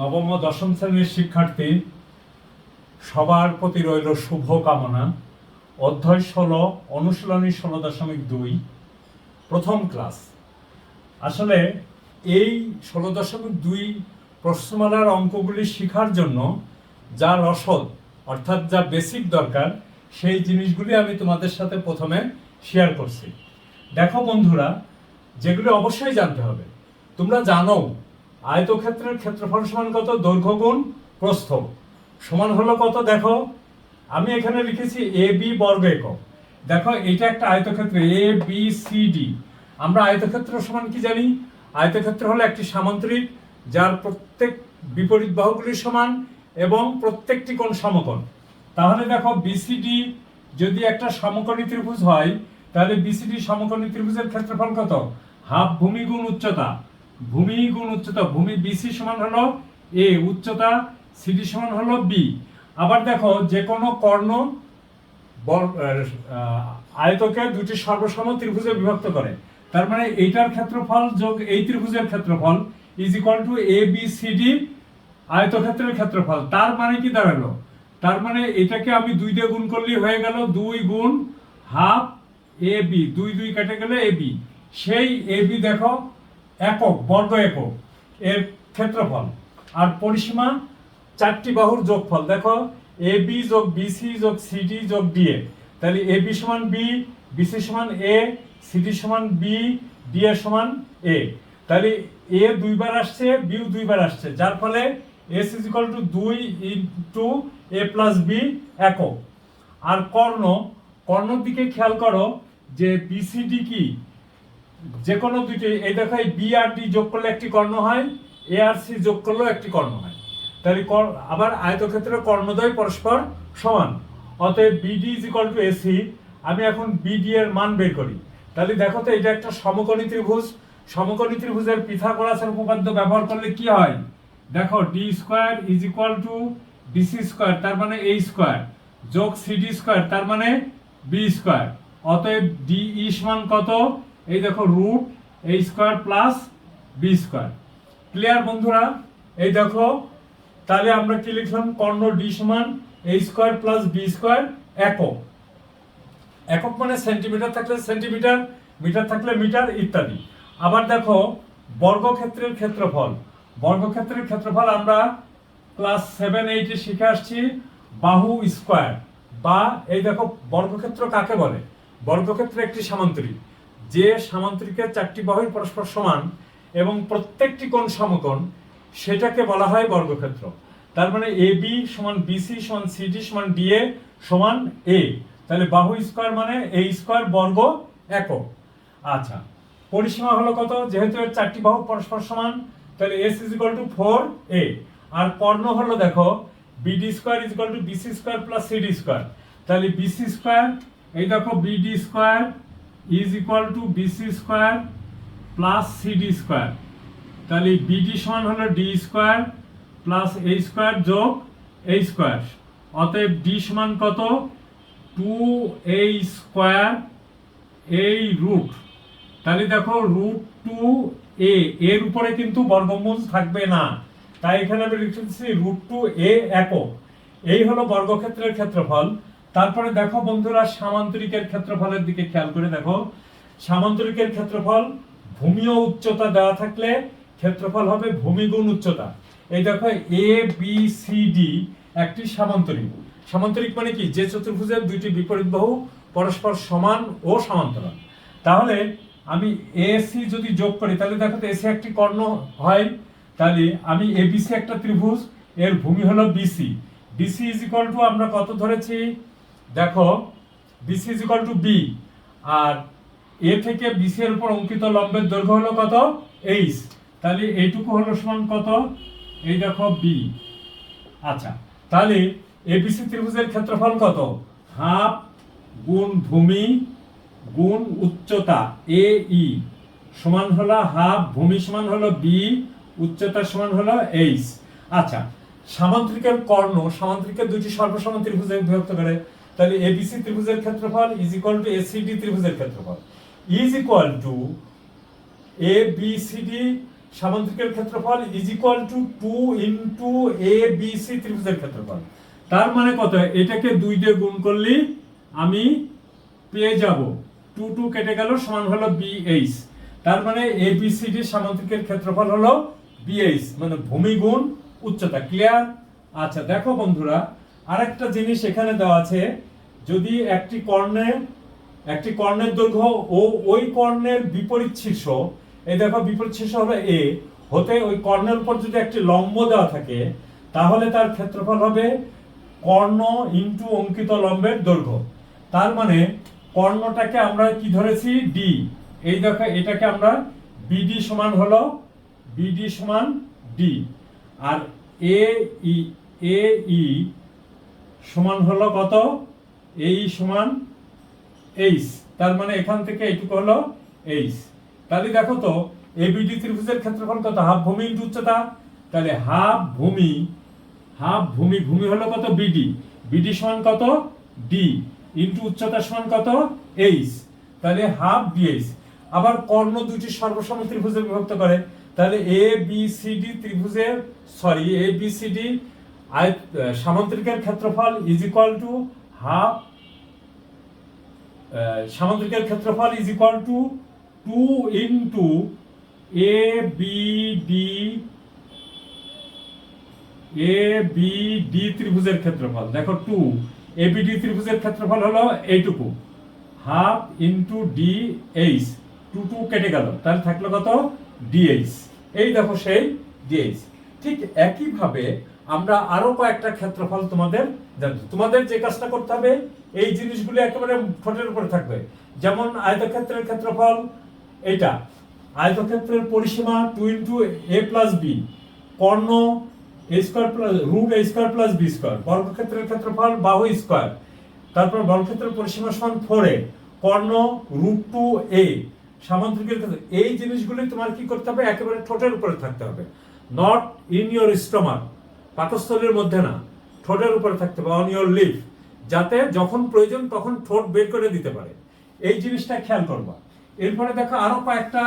নবম ও দশম শ্রেণির শিক্ষার্থী, সবার প্রতি রইল শুভ কামনা অধ্যায় ষোলো, অনুশীলনী ষোলো দশমিক দুই, প্রথম ক্লাস। আসলে এই ষোলো দশমিক দুই প্রশ্নমালার অঙ্কগুলি শেখার জন্য যা রসদ, অর্থাৎ যা বেসিক দরকার, সেই জিনিসগুলি আমি তোমাদের সাথে প্রথমে শেয়ার করছি। দেখো বন্ধুরা, যেগুলি অবশ্যই জানতে হবে। তোমরা জানো আয়তক্ষেত্রের ক্ষেত্রফল সমান কত? দৈর্ঘ্য গুণ প্রস্থ। সমান হলো কত? দেখো, আমি এখানে লিখেছি এ বি বর্গ একক। দেখো এটা একটা আয়তক্ষেত্র এ বি সি ডি আমরা আয়তক্ষেত্র সমান কি জানি? আয়তক্ষেত্র হলো একটি সামান্তরিক যার প্রত্যেক বিপরীত বাহুগুলি সমান এবং প্রত্যেকটি কোণ সমকোণ। তাহলে দেখো বিসিডি যদি একটা সমকোণী ত্রিভুজ হয়, তাহলে বিসিডি সমকোণী ত্রিভুজের ক্ষেত্রফল কত? হাফ ভূমি গুণ উচ্চতা। ভূমি গুণ উচ্চতা, ভূমি বিসি সমান হলো এ উচ্চতা সিডি সমান হলো বি আবার দেখো যে কোনো কর্ণ আয়তকে দুটি সর্বসম ত্রিভুজে বিভক্ত করে। তার মানে এইটার ক্ষেত্রফল যোগ এই ত্রিভুজের ক্ষেত্রফল is equal to A B C D আয়তক্ষেত্রের ক্ষেত্রফল। তার মানে কি দাঁড়াল? তার মানে এটাকে আমি দুই দিয়ে গুণ করলেই হয়ে গেল দুই গুণ হাফ এ বি দুই দুই কেটে গেলে এ বি সেই এ বি দেখো একক, বর্গ একক, এর ক্ষেত্রফল। আর পরিসীমা, চারটি বাহুর যোগফল। দেখো, এ বি যোগ বিসি যোগ সিডি যোগ ডিএ তাহলে এ বি সমান বি বিসি সমান এ সিডি সমান বি ডিএ সমান এ। তাহলে এ দুইবার আসছে, বিও দুইবার আসছে। যার ফলে এস ইজ ইকাল টু দুই ইন্টু এ প্লাস বি একক। আর কর্ণ, কর্ণর দিকে খেয়াল করো যে বিসিডি কি? যে কোনো দুইটি, এই দেখো এই বি আর ডি যোগ করলে একটি কর্ণ হয় এ আর সি যোগ করলেও একটি কর্ণ হয়। তাহলে আবার আয়তক্ষেত্রের কর্ণদ্বয় পরস্পর সমান। অতএব BD is equal to AC আমি এখন বিডি এর মান বের করি। তাহলে দেখো তো, এটা একটা সমকোণী ত্রিভুজ। সমকোণী ত্রিভুজের পিথাগোরাসের উপপাদ্য ব্যবহার করলে কি হয়? দেখো D square is equal to DC square তার মানে এ স্কোয়ার যোগ সিডি স্কোয়ার তার মানে বি স্কোয়ার অতএব ডি ই সমান কত? এই দেখো root A square plus B square clear বন্ধুরা? এই দেখো, তাহলে আমরা কি লিখলাম? কর্ণ ডি সমান A square plus B square একক। একক মানে সেন্টিমিটার থাকলে সেন্টিমিটার মিটার থাকলে মিটার ইত্যাদি। আবার দেখো, বর্গক্ষেত্রের ক্ষেত্রফল। বর্গক্ষেত্রের ক্ষেত্রফল আমরা ক্লাস সেভেন এইটে শিখে আসছি, বাহু স্কোয়ার বা এই দেখো, বর্গক্ষেত্র কাকে বলে? বর্গক্ষেত্র একটি সামান্তরিক। যে সামান্তরিকের চারটি বাহুই পরস্পর সমান এবং প্রত্যেকটি কোণ সমকোণ, সেটাকে বলা হয় বর্গক্ষেত্র। তার মানে এ বি সমান বিসি সমান সিডি সমান ডিএ সমান এ। তাহলে বাহু স্কোয়ার মানে এ স্কোয়ার বর্গ একক। আচ্ছা পরিসীমা হলো কত? যেহেতু এর চারটি বাহু পরস্পর সমান, তাহলে S is equal to four A. আর কর্ণ হলো দেখো BD square is equal to BC square plus CD square. তাহলে বিসি স্কোয়ার, এই দেখো BD square is equal to BC square plus CD square তাহলে বিডি সমান হলো D square plus A square যোগ এ স্কোয়ার অতএব ডি সমান কত? টু এ স্কোয়ার এই রুট তাহলে দেখো রুট টু এ এর উপরে কিন্তু বর্গমূল থাকবে না। তাই এখানে আমি লিখেছি রুট টু এ একক। এই হলো বর্গক্ষেত্রের ক্ষেত্রফল। তারপরে দেখো বন্ধুরা, সামান্তরিকের ক্ষেত্রফলের দিকে খেয়াল করে দেখো। সামান্তরিকের ক্ষেত্রফল ভূমি ও উচ্চতা দেওয়া থাকলে ক্ষেত্রফল হবে ভূমি গুণ উচ্চতা। এই দেখো এ বি সি ডি একটি সামান্তরিক। সামান্তরিক মানে কি? যে চতুর্ভুজের দুইটি বিপরীত বাহু পরস্পর সমান ও সমান্তরাল। তাহলে আমি এসি যদি যোগ করি, তাহলে দেখো এসি একটি কর্ণ হয়। তাহলে আমি এবিসি একটা ত্রিভুজ, এর ভূমি হলো BC BC is equal to আমরা কত ধরেছি? দেখো BC is equal to B R A থেকে বিসি এর উপর অঙ্কিত লম্বের দৈর্ঘ্য হলো কত? এইচ তাহলে এইটুকু হলো সমান কত? এই দেখো বি আচ্ছা তাহলে এবিসি ত্রিভুজের ক্ষেত্রফল কত? হাফ গুণ ভূমি গুণ উচ্চতা এ ই সমান হলো হাফ, ভূমি সমান হলো বি উচ্চতা সমান হলো এইচ আচ্ছা সামান্তরিকের কর্ণ, সামান্তরিকের দুটি সর্বসম ত্রিভুজে বিভক্ত করে। তাহলে এবিসি ত্রিভুজের ক্ষেত্রফল ইজ ইকুয়াল টু এসিডি ত্রিভুজের ক্ষেত্রফল। Is equal to A B C D সামান্তরিকের ক্ষেত্রফল is equal to two into A B C ত্রিভুজের ক্ষেত্রফল। তার মানে কত? এটাকে দুই দিয়ে গুণ করলে আমি পেয়ে যাব। টু টু কেটে গেল, সমান হলো বি এইচ তার মানে এ বি সি ডি সামান্তরিকের ক্ষেত্রফল হলো বি এইচ মানে ভূমি গুণ উচ্চতা। ক্লিয়ার আচ্ছা দেখো বন্ধুরা, আরেকটা জিনিস এখানে দেওয়া আছে। যদি একটি কর্ণে একটি কর্ণের দৈর্ঘ্য ও ওই কর্ণের বিপরীত শীর্ষ, এই দেখো বিপরীত শীর্ষ হলো এ হতে ওই কর্ণের উপর যদি একটি লম্ব দেওয়া থাকে, তাহলে তার ক্ষেত্রফল হবে কর্ণ ইন্টু অঙ্কিত লম্বের দৈর্ঘ্য। তার মানে কর্ণটাকে আমরা কি ধরেছি? ডি এই দেখো এটাকে আমরা বিডি সমান হলো বিডি সমান ডি আর এ ই এ ই সমান হলো কত? এই সমান এইচ তার মানে এখান থেকে এইটুকু হলো এইচ তাহলে দেখো তো এবিডি ত্রিভুজের ক্ষেত্রফল কত? হাফ ভূমি ইন্টু উচ্চতা। তাহলে হাফ ভূমি হাফ ভূমি ভূমি হলো কত? বিডি বিডি সমান কত? ডি ইন্টু উচ্চতা সমান কত? এইচ তাহলে হাফ ডিএইচ আবার কর্ণ দুটি সর্বসম ত্রিভুজে বিভক্ত করে। তাহলে এ বি সি ডি ত্রিভুজের sorry A B C D সামান্তরিকের ক্ষেত্রফল ইজ ইকুয়াল টু হাফ সামান্তরিকের ক্ষেত্রফল is equal to two into A B D A B D ত্রিভুজের ক্ষেত্রফল। দেখো টু এ বি ডি ত্রিভুজের ক্ষেত্রফল হলো এইটুকু। Half into D H two two কেটে গেল। তাহলে থাকল কত? ডিএইচ এই দেখো সেই ডিএইচ ঠিক একইভাবে আমরা আরও কয়েকটা ক্ষেত্রফল তোমাদের তোমাদের যে কাজটা করতে হবে, এই জিনিসগুলো একেবারে ঠোঁটের উপরে থাকবে। যেমন আয়তক্ষেত্রের ক্ষেত্রফল এইটা। আয়তক্ষেত্রের পরিসীমা two into A plus B Karna A square plus root A square plus B square বর্গক্ষেত্রের ক্ষেত্রফল বাহু স্কোয়ার তারপর বর্গক্ষেত্রের পরিসীমা সমান ফোর এ। কর্ণ রুট টু এ সামান্তরিকের ক্ষেত্রে, এই জিনিসগুলি তোমার কি করতে হবে? একেবারে ঠোঁটের উপরে থাকতে হবে। নট ইন ইয়োর স্টমাক পাকস্থলীর মধ্যে না, ঠোঁটের উপরে থাকতে হবে অন ইয়োর লিপ যাতে যখন প্রয়োজন তখন ঠোঁট বের করে দিতে পারে। এই জিনিসটা খেয়াল করবা। এরপরে দেখো আরও কয়েকটা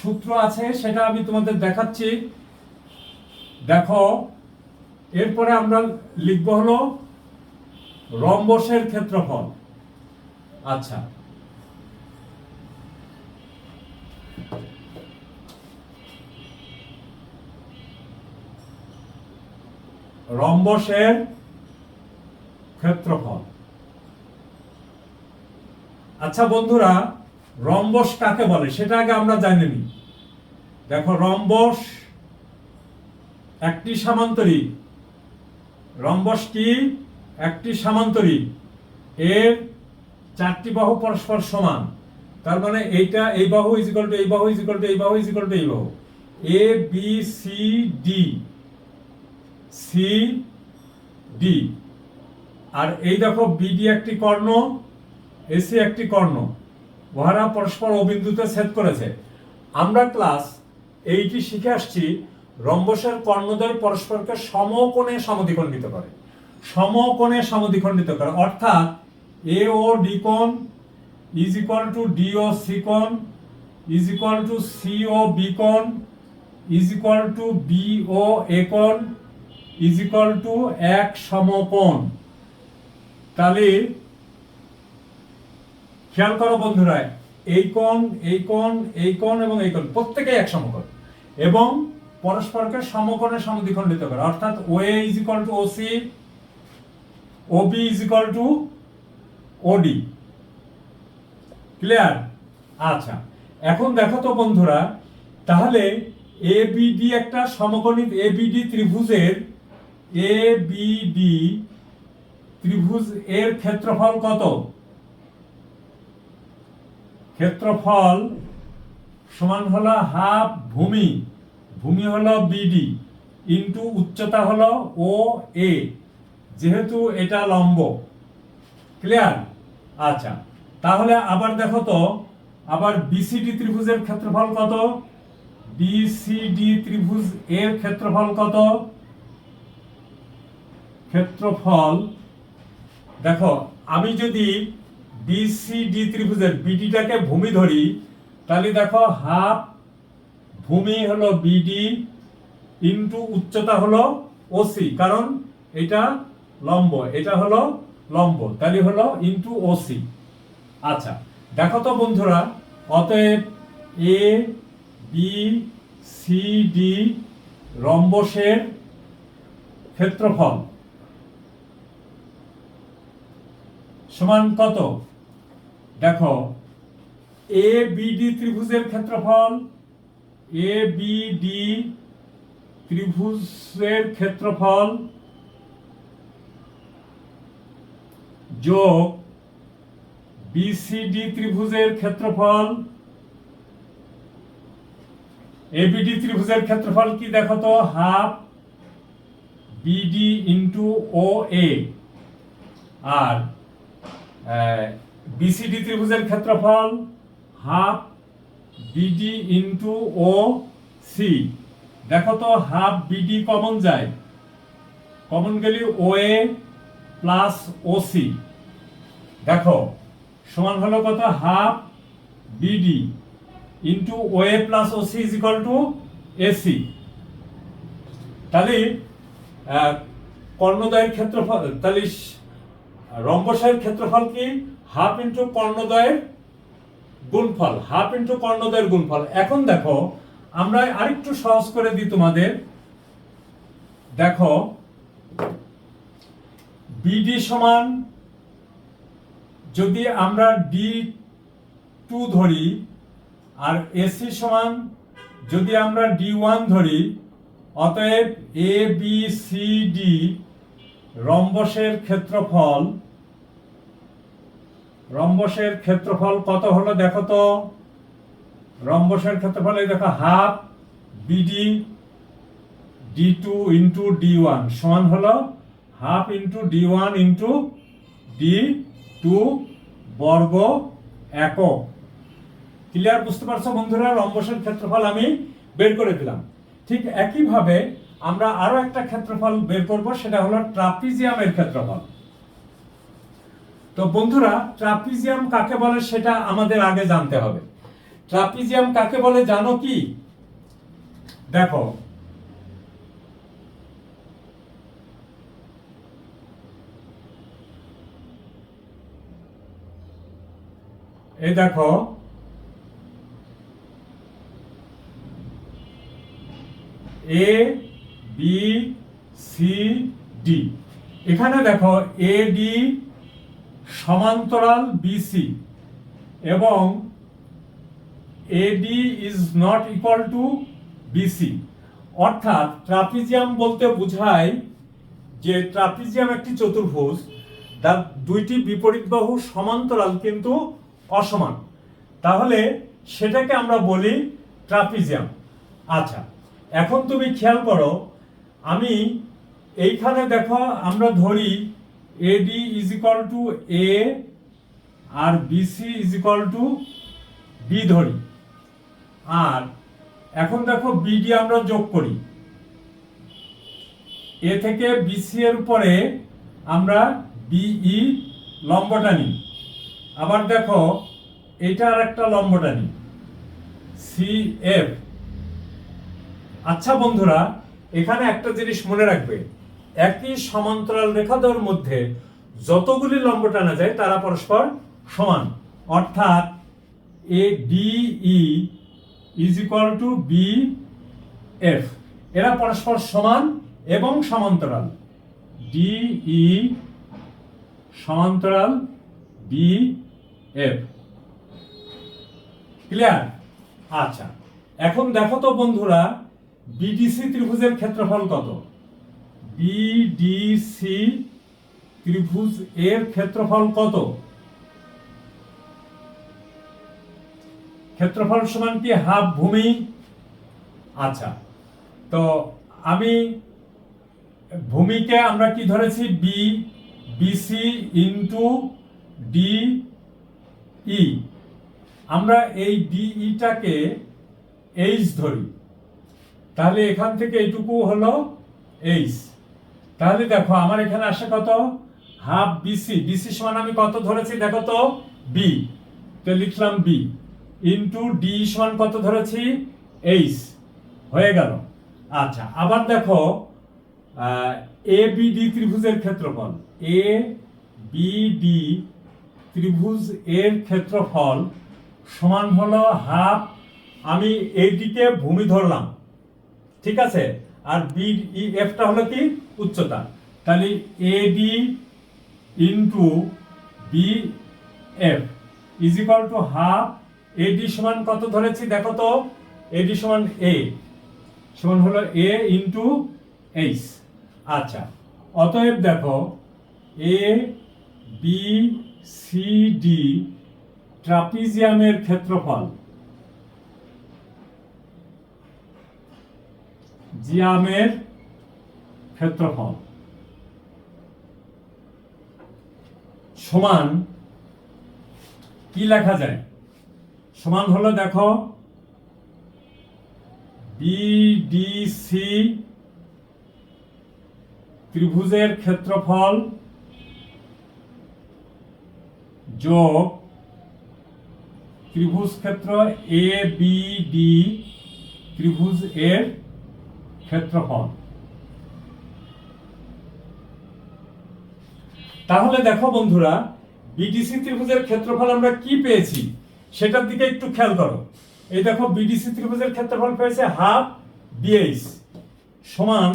সূত্র আছে, সেটা আমি তোমাদের দেখাচ্ছি। দেখো, এরপরে আমরা লিখব হলো, রম্বসের ক্ষেত্রফল। আচ্ছা। রম্বসের ক্ষেত্রফল। আচ্ছা বন্ধুরা, রম্বস কাকে বলে? সেটা আগে আমরা জানি নি দেখো, রম্বস একটি সামান্তরিক। রম্বস কি? একটি সামান্তরিক। এর চারটি বাহু পরস্পর সমান। তার মানে এইটা এই বাহু ইজ ইকুয়াল টু এই বাহু ইজ ইকুয়াল টু এই বাহু ইজ ইকুয়াল টু এই বাহু। A B C D C D আর এই দেখো বিডি একটি কর্ণ এসি একটি কর্ণ। উহারা পরস্পর অবিন্দুতে ছেদ করেছে। আমরা ক্লাস এইটি শিখে আসছি, রম্বসের কর্ণদ্বয় পরস্পরকে সমকোণে সমদ্বিখণ্ডিত করে। সমকোণে সমদ্বিখণ্ডিত করে। অর্থাৎ এ ও ডি কোণ is equal to D O C কোণ is equal to C O B কোণ is equal to B O A কোণ ইজ ইকুয়াল টু এক সমকোণ। তাহলে, খেয়াল করো বন্ধুরা, এই কোণ এই কোণ এই কোণ এবং এই কোণ, প্রত্যেকেই এক সমকোণ। এবং পরস্পরকে সমকোণে সমদ্বিখণ্ডিত করে, অর্থাৎ O A is equal to O C O B is equal to OD clear আচ্ছা এখন দেখো তো বন্ধুরা, তাহলে এ বিডি একটা সমকোণী এ বিডি ত্রিভুজের এ বিডি ত্রিভুজ এর ক্ষেত্রফল কত? ক্ষেত্রফল সমান হলো হাফ ভূমি। ভূমি হলো বিডি ইন্টু উচ্চতা হলো ও এ যেহেতু এটা লম্ব। ক্লিয়ার আচ্ছা। তাহলে আবার দেখো তো, আবার বিসিডি ত্রিভুজের ক্ষেত্রফল কত? বিসিডি ত্রিভুজ এর ক্ষেত্রফল কত? ক্ষেত্রফল, দেখো, আমি যদি বিসিডি ত্রিভুজের বিডিটাকে ভূমি ধরি, তাহলে দেখো হাফ ভূমি হলো বিডি ইন্টু উচ্চতা হলো ওসি কারণ এটা লম্ব, এটা হলো লম্ব, তাহলে হলো ইন্টু ওসি আচ্ছা দেখো তো বন্ধুরা, অতএব এ বি সি ডি রম্বসের ক্ষেত্রফল। সমান কত? দেখো এ বিডি ত্রিভুজের ক্ষেত্রফল এ বিডি ত্রিভুজের ক্ষেত্রফল যোগ বিসিডি ত্রিভুজের ক্ষেত্রফল এবিডি ত্রিভুজের ক্ষেত্রফল কি দেখো তো? Half BD into O A R BCD ত্রিভুজের ক্ষেত্রফল half BD into O C দেখো তো হাফ বিডি কমন যায়। কমন গেলি O A plus O C দেখো সমান হলো কত? Half BD into O A plus O C is equal to AC তাহলে আহ, কর্ণদ্বয়ের ক্ষেত্রফল তাহলে স- রম্বসের ক্ষেত্রফল কি? হাফ ইন্টু কর্ণদ্বয়ের গুণফল, হাফ ইন্টু কর্ণদ্বয়ের গুণফল। এখন দেখো, আমরা আরেকটু সহজ করে দিই তোমাদের। দেখো বিডি সমান, যদি আমরা ডি টু ধরি, আর এসি সমান, যদি আমরা ডি ওয়ান ধরি, অতএব এ বি সি ডি রম্বসের ক্ষেত্রফল রম্বসের ক্ষেত্রফল কত হলো দেখো তো? রম্বসের ক্ষেত্রফল, এই দেখো, half BD D two into D one সমান হলো half into D one into D two বর্গ একক। ক্লিয়ার বুঝতে পারছ বন্ধুরা? রম্বসের ক্ষেত্রফল আমি বের করে দিলাম। ঠিক একইভাবে আমরা আরও একটা ক্ষেত্রফল বের করব, সেটা হলো ট্রাপিজিয়ামের ক্ষেত্রফল। তো বন্ধুরা, ট্রাপিজিয়াম কাকে বলে সেটা আমাদের আগে জানতে হবে। ট্রাপিজিয়াম কাকে বলে জানো কি? দেখো। এই দেখো। A, B, C, D. এখানে দেখো, এ, ডি সমান্তরাল বিসি এবং AD is not equal to BC অর্থাৎ ট্রাপিজিয়াম বলতে বোঝায় যে ট্রাপিজিয়াম একটি চতুর্ভুজ যার দুইটি বিপরীত বাহু সমান্তরাল কিন্তু অসমান। তাহলে সেটাকে আমরা বলি ট্রাপিজিয়াম। আচ্ছা এখন তুমি খেয়াল করো, আমি এইখানে দেখো, আমরা ধরি AD is equal to A R BC is equal to B ধরি। আর এখন দেখো বিডি আমরা যোগ করি। এ থেকে বিসি এর উপরে আমরা বিই লম্বটা নিই। আবার দেখো এটা আর একটা লম্বটা নিই। সি এফ আচ্ছা বন্ধুরা, এখানে একটা জিনিস মনে রাখবে। একই সমান্তরাল রেখাদর মধ্যে যতগুলি লম্ব টানা যায়, তারা পরস্পর সমান। অর্থাৎ A DE is equal to B F এরা পরস্পর সমান এবং সমান্তরাল। ডিই সমান্তরাল বি এফ ক্লিয়ার আচ্ছা। এখন দেখো তো বন্ধুরা বিডিসি ত্রিভুজের ক্ষেত্রফল কত? বিডিসি ত্রিভুজ এর ক্ষেত্রফল কত? ক্ষেত্রফল সমান কি হাফ ভূমি? আচ্ছা তো আমি ভূমিকে আমরা কি ধরেছি? B BC into D E আমরা এই ডিইটাকে এইচ ধরি। তাহলে এখান থেকে এইটুকু হলো এইচ তাহলে দেখো, আমার এখানে আসে কত? হাফ বিসি বিসি সমান আমি কত ধরেছি? দেখো তো বি তো লিখলাম বি ইন্টু ডি সমান কত ধরেছি? এইচ হয়ে গেল। আচ্ছা আবার দেখো এ বি ডি ত্রিভুজের ক্ষেত্রফল। এ বি ডি ত্রিভুজ এর ক্ষেত্রফল সমান হলো হাফ, আমি এইদিকে ভূমি ধরলাম। ঠিক আছে? আর বি ই এফটা হলো কি? উচ্চতা। তাহলে AD into B F is equal to half AD সমান কত ধরেছি? দেখো তো এডি সমান এ সমান হলো এ ইন্টু এইচ আচ্ছা অতএব দেখো এ বি সি ডি ট্রাপিজিয়ামের ক্ষেত্রফল জিয়ামের ক্ষেত্রফল সমান কি লেখা যায়? সমান হলো দেখো বিডিসি ত্রিভুজের ক্ষেত্রফল যোগ ত্রিভুজ ক্ষেত্র এ বি ডি ত্রিভুজ এর ক্ষেত্রফল। তাহলে দেখো বন্ধুরা বিডিসি ত্রিভুজের ক্ষেত্রফল আমরা কি পেয়েছি? সেটার দিকে একটু খেয়াল করো। এই দেখো বিডিসি ত্রিভুজের ক্ষেত্রফল পেয়েছে হাফ বিএইচ সমান,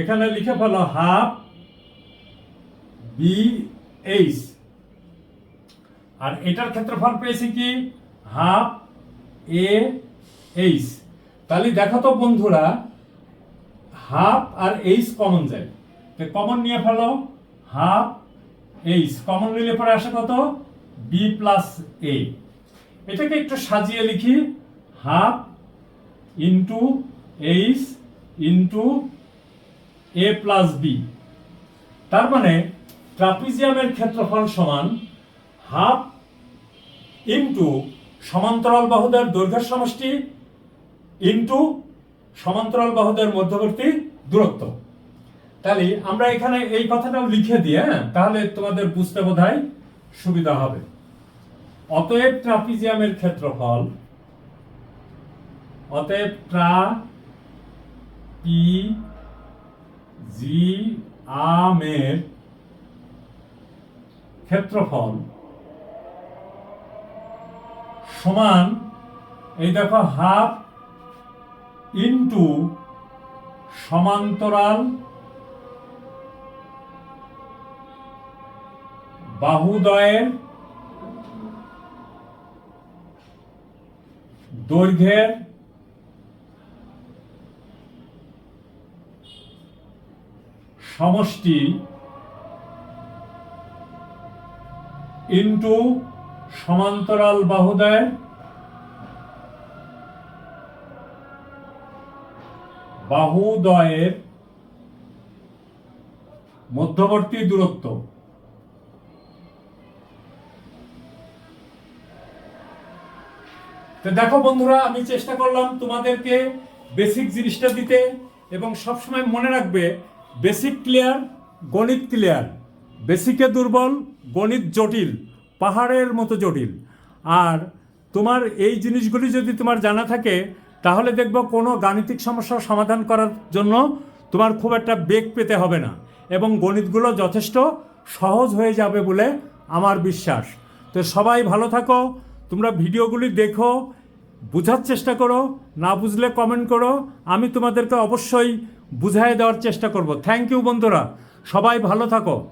এখানে লিখে ফেলো, হাফ বিএইচ আর এটার ক্ষেত্রফল পেয়েছি কি? হাফ এ এইচ তাহলে দেখো তো বন্ধুরা, হাফ আর এইচ কমন যায়। কমন নিয়ে ফেলো, হাফ এইচ কমন নিলে পরে আসে কত? বি প্লাস এ এটাকে একটু সাজিয়ে লিখি। Half into H into A plus B তার মানে ট্রাপিজিয়ামের ক্ষেত্রফল সমান হাফ ইন্টু সমান্তরাল বাহুদের দৈর্ঘ্যের সমষ্টি ইন্টু সমান্তরাল বাহুদের মধ্যবর্তী দূরত্ব। তাহলে আমরা এখানে এই কথাটাও লিখে দিই হ্যাঁ? তাহলে তোমাদের বুঝতে বোধহয় সুবিধা হবে। অতএব ট্রাপিজিয়ামের ক্ষেত্রফল, অতএব ট্রা পি জি আমের ক্ষেত্রফল সমান, এই দেখো, হাফ ইন্টু সমান্তরাল বাহুদয়ের দৈর্ঘ্যের সমষ্টি ইন্টু সমান্তরাল বাহুদয়ের বাহুদয়ের মধ্যবর্তী দূরত্ব। তো দেখো বন্ধুরা, আমি চেষ্টা করলাম তোমাদেরকে বেসিক জিনিসটা দিতে এবং সবসময় মনে রাখবে বেসিক ক্লিয়ার গণিত ক্লিয়ার বেসিকে দুর্বল, গণিত জটিল, পাহাড়ের মতো জটিল। আর তোমার এই জিনিসগুলি যদি তোমার জানা থাকে, তাহলে দেখব কোনো গাণিতিক সমস্যার সমাধান করার জন্য তোমার খুব একটা বেগ পেতে হবে না এবং গণিতগুলো যথেষ্ট সহজ হয়ে যাবে বলে আমার বিশ্বাস। তো সবাই ভালো থাকো, তোমরা ভিডিওগুলি দেখো বোঝার চেষ্টা করো, না বুঝলে কমেন্ট করো। আমি তোমাদেরকে অবশ্যই বুঝাই দেওয়ার চেষ্টা করব। থ্যাংক ইউ বন্ধুরা। সবাই ভালো থাকো।